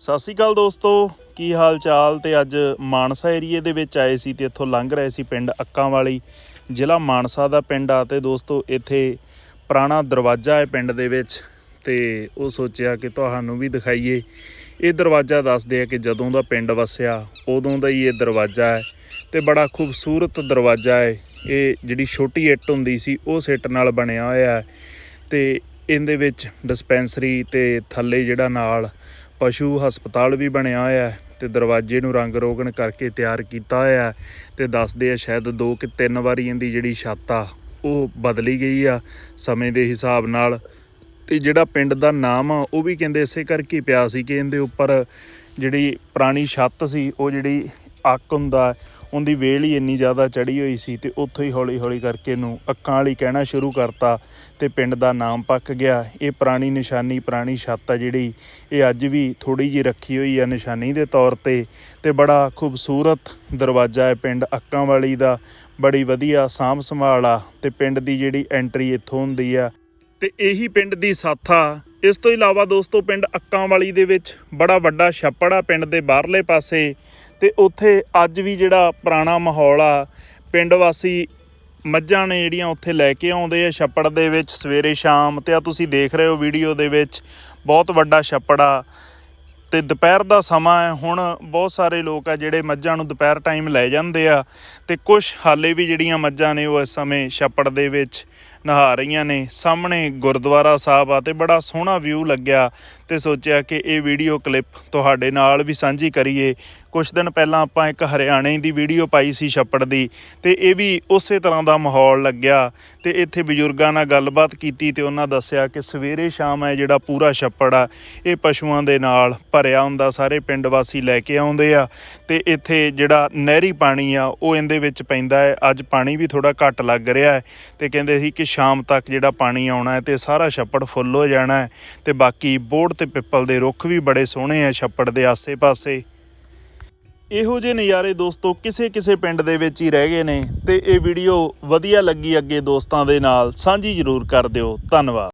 ਸਤਿ ਸ਼੍ਰੀ ਅਕਾਲ ਦੋਸਤੋ, ਕੀ ਹਾਲ ਚਾਲ ਤੇ ਅੱਜ ਮਾਨਸਾ ਏਰੀਏ ਦੇ ਵਿੱਚ ਆਏ ਸੀ ਤੇ ਇੱਥੋਂ ਲੰਘ ਰਹੇ ਸੀ ਪਿੰਡ ਅੱਕਾਂ ਵਾਲੀ ਜ਼ਿਲ੍ਹਾ ਮਾਨਸਾ ਦਾ ਪਿੰਡ ਆ। ਤੇ ਦੋਸਤੋ, ਇੱਥੇ ਪੁਰਾਣਾ ਦਰਵਾਜ਼ਾ ਹੈ ਪਿੰਡ ਦੇ ਵਿੱਚ, ਤੇ ਉਹ ਸੋਚਿਆ ਕਿ ਤੁਹਾਨੂੰ ਵੀ ਦਿਖਾਈਏ। ਇਹ ਦਰਵਾਜ਼ਾ ਦੱਸਦੇ ਆ ਕਿ ਜਦੋਂ ਦਾ ਪਿੰਡ ਵਸਿਆ, ਉਦੋਂ ਦਾ ਹੀ ਇਹ ਦਰਵਾਜ਼ਾ ਹੈ। ਤੇ ਬੜਾ ਖੂਬਸੂਰਤ ਦਰਵਾਜ਼ਾ ਹੈ। ਇਹ ਜਿਹੜੀ ਛੋਟੀ ਇੱਟ ਹੁੰਦੀ ਸੀ ਉਹ ਸਿੱਟ ਨਾਲ ਬਣਿਆ ਹੋਇਆ ਹੈ। ਤੇ ਇਹਦੇ ਵਿੱਚ ਡਿਸਪੈਂਸਰੀ ਤੇ ਥੱਲੇ ਜਿਹੜਾ ਨਾਲ ਪਸ਼ੂ ਹਸਪਤਾਲ ਵੀ ਬਣਿਆ ਹੋਇਆ ਹੈ ਤੇ ਦਰਵਾਜ਼ੇ ਨੂੰ ਰੰਗ ਰੋਗਨ ਕਰਕੇ ਤਿਆਰ ਕੀਤਾ ਹੋਇਆ ਹੈ ਤੇ ਦੱਸਦੇ ਆ ਸ਼ਾਇਦ ਦੋ ਕਿ ਤਿੰਨ ਵਾਰੀ ਇਹਦੀ ਜਿਹੜੀ ਛੱਤ ਆ, ਉਹ ਬਦਲੀ ਗਈ ਆ ਸਮੇਂ ਦੇ ਹਿਸਾਬ ਨਾਲ। ਤੇ ਜਿਹੜਾ ਪਿੰਡ ਦਾ ਨਾਮ ਆ, ਉਹ ਵੀ ਕਹਿੰਦੇ ਇਸੇ ਕਰਕੇ ਪਿਆ ਸੀ ਕਿ ਇਹਦੇ ਉੱਪਰ ਜਿਹੜੀ ਪੁਰਾਣੀ ਛੱਤ ਸੀ, ਉਹ ਜਿਹੜੀ ਅੱਕ ਹੁੰਦਾ ਉਹਦੀ ਵੇਲ ਹੀ ਇੰਨੀ ਜ਼ਿਆਦਾ ਚੜੀ ਹੋਈ ਸੀ ਤੇ ਉੱਥੋਂ ਹੀ ਹੌਲੀ ਹੌਲੀ ਕਰਕੇ ਇਹਨੂੰ ਅੱਕਾਂ ਵਾਲੀ ਕਹਿਣਾ ਸ਼ੁਰੂ ਕਰਤਾ ਤੇ ਪਿੰਡ ਦਾ ਨਾਮ ਪੱਕ ਗਿਆ। ਇਹ ਪੁਰਾਣੀ ਨਿਸ਼ਾਨੀ, ਪੁਰਾਣੀ ਛੱਤ ਆ ਜਿਹੜੀ ਇਹ ਅੱਜ ਵੀ ਥੋੜੀ ਜਿਹੀ ਰੱਖੀ ਹੋਈ ਆ ਨਿਸ਼ਾਨੀ ਦੇ ਤੌਰ ਤੇ ਤੇ ਬੜਾ ਖੂਬਸੂਰਤ ਦਰਵਾਜ਼ਾ ਹੈ ਪਿੰਡ ਅੱਕਾਂ ਵਾਲੀ ਦਾ, ਬੜੀ ਵਧੀਆ ਸਾਂਭ ਸੰਭਾਲ ਆ ਤੇ ਪਿੰਡ ਦੀ ਜਿਹੜੀ ਐਂਟਰੀ ਇੱਥੋਂ ਹੁੰਦੀ ਆ। ਤੇ ਇਹੀ ਪਿੰਡ ਦੀ ਸਾਥਾ ਇਸ ਤੋਂ ਇਲਾਵਾ ਦੋਸਤੋ ਪਿੰਡ ਅੱਕਾਂ ਵਾਲੀ ਦੇ ਵਿੱਚ ਬੜਾ ਵੱਡਾ ਛੱਪੜ ਆ ਪਿੰਡ ਦੇ ਬਾਹਰਲੇ ਪਾਸੇ ਤੇ ਉੱਥੇ ਅੱਜ ਵੀ ਜਿਹੜਾ ਪੁਰਾਣਾ ਮਾਹੌਲ ਆ, ਪਿੰਡ ਵਾਸੀ ਮੱਝਾਂ ਨੇ ਜਿਹੜੀਆਂ ਉੱਥੇ ਲੈ ਕੇ ਆਉਂਦੇ ਆ, ਛੱਪੜ ਦੇ ਵਿੱਚ ਸਵੇਰੇ ਸ਼ਾਮ ਤੇ ਆ ਤੁਸੀਂ ਦੇਖ ਰਹੇ ਹੋ ਵੀਡੀਓ ਦੇ ਵਿੱਚ, ਬਹੁਤ ਵੱਡਾ ਛੱਪੜ ਆ। ਤੇ ਦੁਪਹਿਰ ਦਾ ਸਮਾਂ ਹੈ, ਹੁਣ ਬਹੁਤ ਸਾਰੇ ਲੋਕ ਆ ਜਿਹੜੇ ਮੱਝਾਂ ਨੂੰ ਦੁਪਹਿਰ ਟਾਈਮ ਲੈ ਜਾਂਦੇ ਆ ਤੇ ਕੁਝ ਹਾਲੇ ਵੀ ਜਿਹੜੀਆਂ ਮੱਝਾਂ ਨੇ ਉਹ ਇਸ ਸਮੇਂ ਛੱਪੜ ਦੇ ਵਿੱਚ ਨਹਾ ਰਹੀਆਂ ਨੇ। ਸਾਹਮਣੇ ਗੁਰਦੁਆਰਾ ਸਾਹਿਬ ਆ ਤੇ ਬੜਾ ਸੋਹਣਾ ਵਿਊ ਲੱਗਿਆ ਤੇ ਸੋਚਿਆ ਕਿ ਇਹ ਵੀਡੀਓ ਕਲਿੱਪ ਤੁਹਾਡੇ ਨਾਲ ਵੀ ਸਾਂਝੀ ਕਰੀਏ। ਕੁਝ ਦਿਨ ਪਹਿਲਾਂ ਆਪਾਂ ਇੱਕ ਹਰਿਆਣੇ ਦੀ ਵੀਡੀਓ ਪਾਈ ਸੀ ਛੱਪੜ ਦੀ ਤੇ ਇਹ ਵੀ ਉਸੇ ਤਰ੍ਹਾਂ ਦਾ ਮਾਹੌਲ ਲੱਗਿਆ ਤੇ ਇੱਥੇ ਬਜ਼ੁਰਗਾਂ ਨਾਲ ਗੱਲਬਾਤ ਕੀਤੀ ਤੇ ਉਹਨਾਂ ਦੱਸਿਆ ਕਿ ਸਵੇਰੇ ਸ਼ਾਮ ਹੈ ਜਿਹੜਾ ਪੂਰਾ ਛੱਪੜ ਆ, ਇਹ ਪਸ਼ੂਆਂ ਦੇ ਨਾਲ ਭਰਿਆ ਹੁੰਦਾ, ਸਾਰੇ ਪਿੰਡ ਵਾਸੀ ਲੈ ਕੇ ਆਉਂਦੇ ਆ ਤੇ ਇੱਥੇ ਜਿਹੜਾ ਨਹਿਰੀ ਪਾਣੀ ਆ, ਉਹ ਇਹਦੇ ਵਿੱਚ ਪੈਂਦਾ ਹੈ। ਅੱਜ ਪਾਣੀ ਵੀ ਥੋੜਾ ਘੱਟ ਲੱਗ ਰਿਹਾ ਹੈ ਤੇ ਕਹਿੰਦੇ ਸੀ ਕਿ ਸ਼ਾਮ ਤੱਕ ਜਿਹੜਾ ਪਾਣੀ ਆਉਣਾ ਹੈ ਤੇ ਸਾਰਾ ਛੱਪੜ ਫੁੱਲ ਹੋ ਜਾਣਾ ਹੈ ਤੇ ਬਾਕੀ ਬੋੜ ਤੇ ਪਿੱਪਲ ਦੇ ਰੁੱਖ ਵੀ ਬੜੇ ਸੋਹਣੇ ਆ ਛੱਪੜ ਦੇ ਆਸੇ-ਪਾਸੇ। ਇਹੋ ਜਿਹੇ ਨਜ਼ਾਰੇ ਦੋਸਤੋ ਕਿਸੇ ਕਿਸੇ ਪਿੰਡ ਦੇ ਵਿੱਚ ਹੀ ਰਹਿ ਗਏ ਨੇ ਤੇ ਇਹ ਵੀਡੀਓ ਵਧੀਆ ਲੱਗੀ ਅੱਗੇ ਦੋਸਤਾਂ ਦੇ ਨਾਲ, ਸਾਂਝੀ ਜ਼ਰੂਰ ਕਰ ਦਿਓ। ਧੰਨਵਾਦ।